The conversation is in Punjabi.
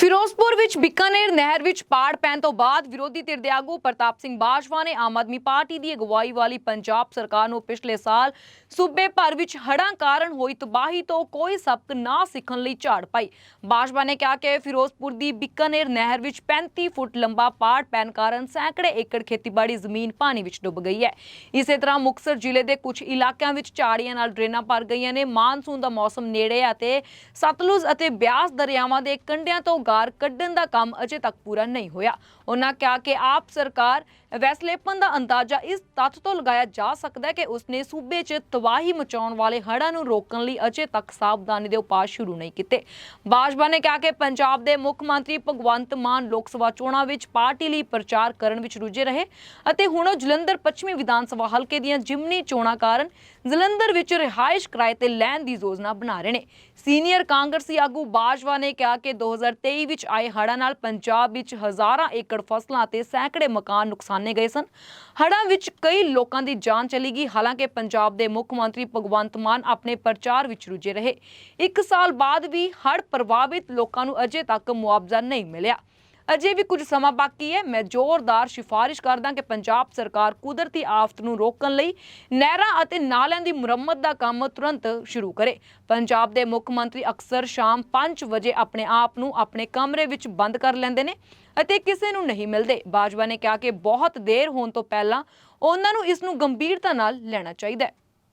ਫਿਰੋਜ਼ਪੁਰ ਵਿੱਚ ਬਿਕਾਨੇਰ ਨਹਿਰ ਵਿੱਚ ਪਾੜ ਪੈਣ ਤੋਂ ਬਾਅਦ ਵਿਰੋਧੀ ਧਿਰ ਦੇ ਆਗੂ ਪ੍ਰਤਾਪ ਸਿੰਘ ਬਾਜਵਾ ਨੇ ਆਮ ਆਦਮੀ ਪਾਰਟੀ ਦੀ ਅਗਵਾਈ ਵਾਲੀ ਪੰਜਾਬ ਸਰਕਾਰ ਨੂੰ ਪਿਛਲੇ ਸਾਲ ਸੂਬੇ ਭਰ ਵਿੱਚ ਹੜ੍ਹਾਂ ਕਾਰਨ ਹੋਈ ਤਬਾਹੀ ਤੋਂ ਕੋਈ ਸਬਕ ਨਾ ਸਿੱਖਣ ਲਈ ਝਾੜ ਪਾਈ। ਬਾਜਵਾ ਨੇ ਕਿਹਾ ਕਿ ਫਿਰੋਜ਼ਪੁਰ ਦੀ ਬਿਕਾਨੇਰ ਨਹਿਰ ਵਿੱਚ 35 ਫੁੱਟ ਲੰਬਾ ਪਾੜ ਪੈਣ ਕਾਰਨ ਸੈਂਕੜੇ ਏਕੜ ਖੇਤੀਬਾੜੀ ਜ਼ਮੀਨ ਪਾਣੀ ਵਿੱਚ ਡੁੱਬ ਗਈ ਹੈ। ਇਸੇ ਤਰ੍ਹਾਂ ਮੁਕਤਸਰ ਜ਼ਿਲ੍ਹੇ ਦੇ ਕੁਝ ਇਲਾਕਿਆਂ ਵਿੱਚ ਝਾੜੀਆਂ ਨਾਲ ਡਰੇਨਾਂ ਭਰ ਗਈਆਂ ਨੇ। ਮਾਨਸੂਨ ਦਾ ਮੌਸਮ ਨੇੜੇ ਅਤੇ ਸਤਲੁਜ ਅਤੇ ਬਿਆਸ ਦਰਿਆਵਾਂ ਦੇ ਕੰਢਿਆਂ ਤੋਂ ਗਾਰ ਕੱਢਣ ਦਾ ਕੰਮ ਅਜੇ ਤੱਕ ਪੂਰਾ ਨਹੀਂ ਹੋਇਆ। ਉਹਨਾਂ ਕਿਹਾ ਕਿ ਆਪ ਸਰਕਾਰ ਵੈਸਲੇਪਨ ਦਾ ਅੰਦਾਜ਼ਾ ਇਸ ਤੱਥ ਤੋਂ ਲਗਾਇਆ ਜਾ ਸਕਦਾ ਹੈ ਕਿ ਉਸਨੇ ਸੂਬੇ 'ਚ ਤਬਾਹੀ ਮਚਾਉਣ ਵਾਲੇ ਹੜ੍ਹਾਂ ਨੂੰ ਰੋਕਣ ਲਈ ਅਜੇ ਤੱਕ ਸਾਵਧਾਨੀ ਦੇ ਉਪਾਅ ਸ਼ੁਰੂ ਨਹੀਂ ਕੀਤੇ। ਬਾਜਵਾ ਨੇ ਕਿਹਾ ਕਿ ਪੰਜਾਬ ਦੇ ਮੁੱਖ ਮੰਤਰੀ ਭਗਵੰਤ ਮਾਨ ਲੋਕ ਸਭਾ ਚੋਣਾਂ ਵਿੱਚ ਪਾਰਟੀ ਲਈ ਪ੍ਰਚਾਰ ਕਰਨ ਵਿੱਚ ਰੁੱਝੇ ਰਹੇ ਅਤੇ ਹੁਣ ਉਹ ਜਲੰਧਰ ਪੱਛਮੀ ਵਿਧਾਨ ਸਭਾ ਹਲਕੇ ਦੀਆਂ ਜਿਮਨੀ ਚੋਣਾਂ ਕਾਰਨ ਜਲੰਧਰ ਵਿੱਚ ਰਿਹਾਇਸ਼ ਕਿਰਾਏ ਤੇ ਲੈਣ ਦੀ ਯੋਜਨਾ ਬਣਾ ਰਹੇ ਨੇ। ਸੀਨੀਅਰ ਕਾਂਗਰਸੀ ਆਗੂ ਬਾਜਵਾ ਨੇ ਕਿਹਾ ਕਿ 2023 ਵਿੱਚ ਆਏ ਹੜ੍ਹਾਂ ਨਾਲ ਪੰਜਾਬ ਵਿੱਚ ਹਜ਼ਾਰਾਂ ਏਕੜ ਫਸਲਾਂ ਤੇ ਸੈਂਕੜੇ ਮਕਾਨ ਨੁਕਸਾਨੇ ਗਏ ਸਨ। ਹੜ੍ਹਾਂ ਵਿੱਚ ਕਈ ਲੋਕਾਂ ਦੀ ਜਾਨ ਚਲੀ ਗਈ। ਹਾਲਾਂਕਿ ਪੰਜਾਬ ਦੇ ਮੁੱਖ ਮੰਤਰੀ ਭਗਵੰਤ ਮਾਨ ਆਪਣੇ ਪ੍ਰਚਾਰ ਵਿੱਚ ਰੁੱਝੇ ਰਹੇ। ਇੱਕ ਸਾਲ ਬਾਅਦ ਵੀ ਹੜ੍ਹ ਪ੍ਰਭਾਵਿਤ ਲੋਕਾਂ ਨੂੰ ਅਜੇ ਤੱਕ ਮੁਆਵਜ਼ਾ ਨਹੀਂ ਮਿਲਿਆ। ਅਜੇ ਵੀ ਕੁਝ ਸਮਾਂ ਬਾਕੀ ਹੈ। ਮੈਂ ਜ਼ੋਰਦਾਰ ਸਿਫਾਰਿਸ਼ ਕਰਦਾ ਕਿ ਪੰਜਾਬ ਸਰਕਾਰ ਕੁਦਰਤੀ ਆਫਤ ਨੂੰ ਰੋਕਣ ਲਈ ਨਹਿਰਾਂ ਅਤੇ ਨਾਲਿਆਂ ਦੀ ਮੁਰੰਮਤ ਦਾ ਕੰਮ ਤੁਰੰਤ ਸ਼ੁਰੂ ਕਰੇ। ਪੰਜਾਬ ਦੇ ਮੁੱਖ ਮੰਤਰੀ ਅਕਸਰ ਸ਼ਾਮ 5 ਵਜੇ ਆਪਣੇ ਆਪ ਨੂੰ ਆਪਣੇ ਕਮਰੇ ਵਿੱਚ ਬੰਦ ਕਰ ਲੈਂਦੇ ਨੇ ਅਤੇ ਕਿਸੇ ਨੂੰ ਨਹੀਂ ਮਿਲਦੇ। ਬਾਜਵਾ ਨੇ ਕਿਹਾ ਕਿ ਬਹੁਤ ਦੇਰ ਹੋਣ ਤੋਂ ਪਹਿਲਾਂ ਉਹਨਾਂ ਨੂੰ ਇਸ ਨੂੰ ਗੰਭੀਰਤਾ ਨਾਲ ਲੈਣਾ ਚਾਹੀਦਾ ਹੈ।